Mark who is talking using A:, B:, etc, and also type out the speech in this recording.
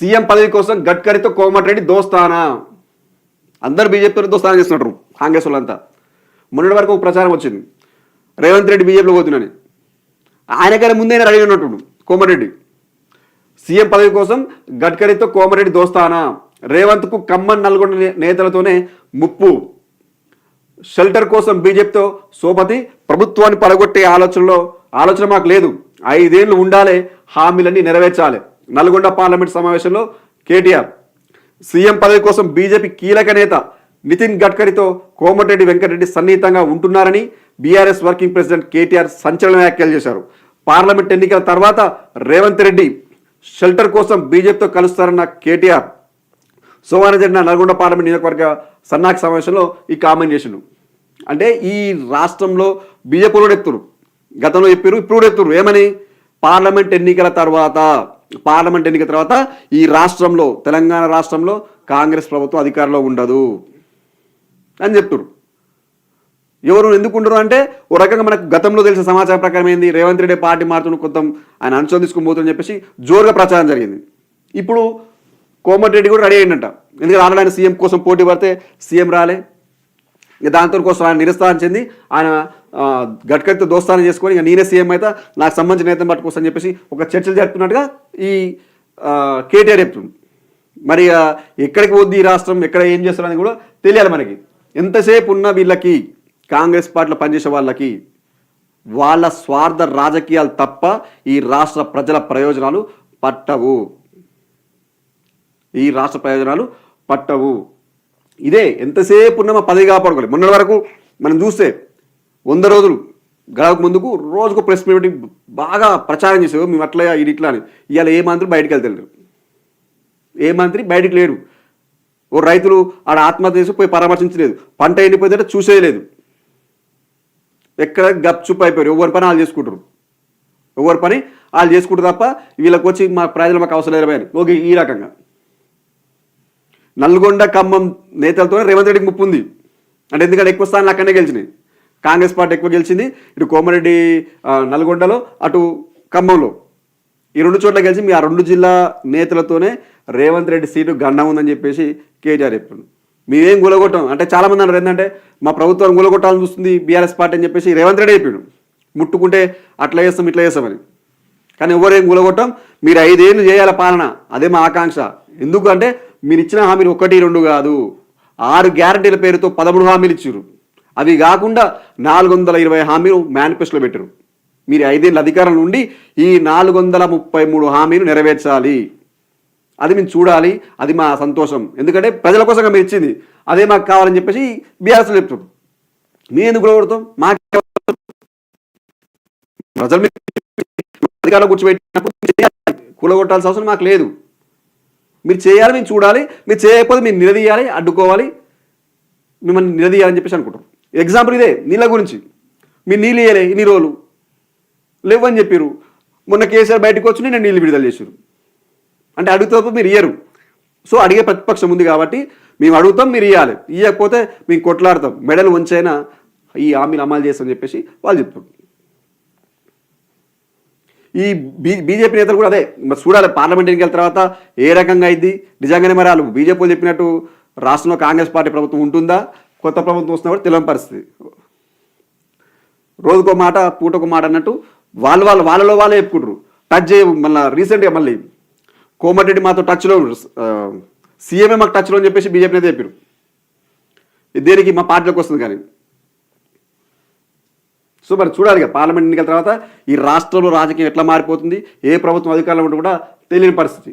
A: CM పదవి కోసం గడ్కరీతో కోమటిరెడ్డి దోస్తానా? అందరు బీజేపీతో దోస్తానం చేస్తున్నారు కాంగ్రెస్ వాళ్ళంతా. మొన్నటి వరకు ఒక ప్రచారం వచ్చింది. రేవంత్ రెడ్డి బీజేపీలో పోతున్నాని ఆయనకైనా ముందే రెడీ ఉన్నట్టు కోమటిరెడ్డి. సీఎం పదవి కోసం గడ్కరీతో కోమటిరెడ్డి దోస్తానా? రేవంత్కు కమ్మన్ నల్గొండ నేతలతోనే ముప్పు. షెల్టర్ కోసం బీజేపీతో సోపతి ప్రభుత్వాన్ని పడగొట్టే ఆలోచనలో ఆలోచన మాకు లేదు. ఐదేళ్ళు ఉండాలి హామీలన్నీ నెరవేర్చాలి. నల్గొండ పార్లమెంట్ సమావేశంలో కేటీఆర్. సీఎం పదవి కోసం బీజేపీ కీలక నేత నితిన్ గడ్కరీతో కోమటిరెడ్డి వెంకటరెడ్డి సన్నిహితంగా ఉంటున్నారని బీఆర్ఎస్ వర్కింగ్ ప్రెసిడెంట్ కేటీఆర్ సంచలన వ్యాఖ్యలు చేశారు. పార్లమెంట్ ఎన్నికల తర్వాత రేవంత్ రెడ్డి షెల్టర్ కోసం బీజేపీతో కలుస్తారన్న కేటీఆర్. సోమవారం జరిగిన నల్గొండ పార్లమెంట్ నియోజకవర్గ సన్నాహక సమావేశంలో ఈ కామెంట్ చేసిండు. అంటే ఈ రాష్ట్రంలో బీజేపీ కూడా ఎత్తురు గతంలో చెప్పారు ఇప్పుడు కూడా ఎత్తురు ఏమని? పార్లమెంట్ ఎన్నికల తర్వాత పార్లమెంట్ ఎన్నికల తర్వాత ఈ రాష్ట్రంలో తెలంగాణ రాష్ట్రంలో కాంగ్రెస్ ప్రభుత్వం అధికారంలో ఉండదు అని చెప్తున్నారు ఎవరు ఎందుకు ఉండరు అంటే ఓ రకంగా మనకు గతంలో తెలిసిన సమాచారం ప్రకారం ఏంది? రేవంత్ రెడ్డి పార్టీ మారుతున్న కొంత ఆయన అంశం తీసుకుని పోతుందని చెప్పేసి జోరుగా ప్రచారం జరిగింది. ఇప్పుడు కోమటిరెడ్డి కూడా రెడీ అయ్యిందంట ఎందుకంటే ఆనాడు ఆయన సీఎం కోసం పోటీ పడితే సీఎం రాలే. దాంతో కోసం ఆయన నిరస్తానం చెంది ఆయన గట్కరితో గడ్కరీతో దోస్తానం చేసుకొని ఇక నేనే సీఎం అయితే నాకు సంబంధించిన నేతను పట్టుకొస్తాను చెప్పేసి ఒక చర్చలు జరుపుతున్నట్టుగా ఈ కేటీఆర్ చెప్తుంది మరి ఎక్కడికి పోద్ది ఈ రాష్ట్రం ఎక్కడ ఏం చేస్తారని కూడా తెలియాలి మనకి. ఎంతసేపు ఉన్న వీళ్ళకి కాంగ్రెస్ పార్టీలో పనిచేసే వాళ్ళకి వాళ్ళ స్వార్థ రాజకీయాలు తప్ప ఈ రాష్ట్ర ప్రజల ప్రయోజనాలు పట్టవు. ఈ రాష్ట్ర ప్రయోజనాలు పట్టవు. ఇదే ఎంతసేపు ఉన్న మా పదవి కాపాడుకోవాలి. మొన్నటి వరకు మనం చూస్తే వంద రోజులు గడవక ముందుకు రోజుకు ప్రెస్ మీటింగ్ బాగా ప్రచారం చేసేవి మేము అట్లా ఇది ఇట్లా అని. ఇవాళ ఏ మంత్రి బయటికి వెళ్తలేరు. ఏ మంత్రి బయటికి లేడు ఓ రైతులు ఆడ ఆత్మహత్య చేసి పోయి పరామర్శించలేదు. పంట ఎండిపోయిందంటే చూసేయలేదు ఎక్కడ గప్చుప్ అయిపోయారు. ఎవరి పని వాళ్ళు చేసుకుంటారు. ఎవరి పని వాళ్ళు చేసుకుంటారు తప్ప వీళ్ళకి వచ్చి మా ప్రజలు మాకు అవసరం లేదు అని ఓకే ఈ రకంగా. నల్గొండ ఖమ్మం నేతలతోనే రేవంత్ రెడ్డికి ముప్పు ఉంది. అంటే ఎందుకంటే ఎక్కువ స్థానాలు అక్కడనే గెలిచినాయి. కాంగ్రెస్ పార్టీ ఎక్కువ గెలిచింది. ఇటు కోమరెడ్డి నల్గొండలో అటు ఖమ్మంలో. ఈ రెండు చోట్ల గెలిచి మీ ఆ రెండు జిల్లా నేతలతోనే రేవంత్ రెడ్డి సీటు గండం ఉందని చెప్పేసి కేటీఆర్ చెప్పాడు. మేమేం గులగొట్టాం? అంటే చాలామంది అన్నారు ఏంటంటే మా ప్రభుత్వం గులగొట్టాలని చూస్తుంది బీఆర్ఎస్ పార్టీ అని చెప్పేసి రేవంత్ రెడ్డి చెప్పాడు. ముట్టుకుంటే అట్లా చేస్తాం ఇట్లా చేస్తామని కానీ ఎవరేం గులగొట్టం? మీరు ఐదేళ్ళు చేయాల పాలన. అదే మా ఆకాంక్ష. ఎందుకంటే మీరు ఇచ్చిన హామీలు ఒకటి రెండు కాదు. ఆరు గ్యారంటీల పేరుతో పదమూడు హామీలు ఇచ్చారు అవి కాకుండా నాలుగు వందల ఇరవై హామీలు మేనిఫెస్టోలో పెట్టారు మీరు ఐదేళ్ళ అధికారం నుండి ఈ నాలుగు వందల ముప్పై మూడు హామీలు నెరవేర్చాలి. అది మేము చూడాలి అది మా సంతోషం. ఎందుకంటే ప్రజల కోసం మీరు ఇచ్చింది. అదే మాకు కావాలని చెప్పేసి బీఆర్ఎస్లో చెప్తాం మేము ఎందుకు గులగొడతాం మాకు ప్రజలు మీరు అధికారంలో కూర్చోబెట్టినప్పుడు కూలగొట్టాల్సిన అవసరం మాకు లేదు. మీరు చేయాలి మేము చూడాలి. మీరు చేయకపోతే మీరు నిలదీయాలి అడ్డుకోవాలి. మిమ్మల్ని నిలదీయాలని చెప్పేసి అనుకుంటాం ఎగ్జాంపుల్ ఇదే నీళ్ళ గురించి. మీరు నీళ్ళు ఇయ్యలే ఇన్ని రోజులు. లేవని చెప్పారు మొన్న కేసీఆర్ బయటకు వచ్చి నేను నీళ్ళు విడుదల చేశారు అంటే అడుగుతాపు మీరు ఇయ్యరు. సో అడిగే ప్రతిపక్షం ఉంది కాబట్టి మేము అడుగుతాం మీరు ఇవ్వాలి ఇవ్వకపోతే మేము కొట్లాడతాం. మెడలు వంచైనా ఈ హామీలు అమలు చేస్తామని చెప్పేసి వాళ్ళు చెప్తారు. ఈ బీ బీజేపీ నేతలు కూడా అదే. మరి చూడాలి పార్లమెంట్ ఎన్నికల తర్వాత ఏ రకంగా అయింది? నిజంగానే మరి వాళ్ళు బీజేపీ చెప్పినట్టు రాష్ట్రంలో కాంగ్రెస్ పార్టీ ప్రభుత్వం ఉంటుందా? కొత్త ప్రభుత్వం వస్తున్నా కూడా తెలియని పరిస్థితి. రోజుకో మాట పూటకు మాట అన్నట్టు వాళ్ళు వాళ్ళు వాళ్ళలో వాళ్ళే చెప్పుకుంటారు టచ్ చేయ మళ్ళీ రీసెంట్గా మళ్ళీ కోమటిరెడ్డి మాతో టచ్లో సీఎంఏ మాకు టచ్లో అని చెప్పేసి బీజేపీ నేత చెప్పారు దేనికి? మా పార్టీలోకి వస్తుంది కానీ. సో మరి చూడాలి కదా పార్లమెంట్ ఎన్నికల తర్వాత ఈ రాష్ట్రంలో రాజకీయం ఎట్లా మారిపోతుంది ఏ ప్రభుత్వం అధికారంలో ఉంటే కూడా తెలియని పరిస్థితి.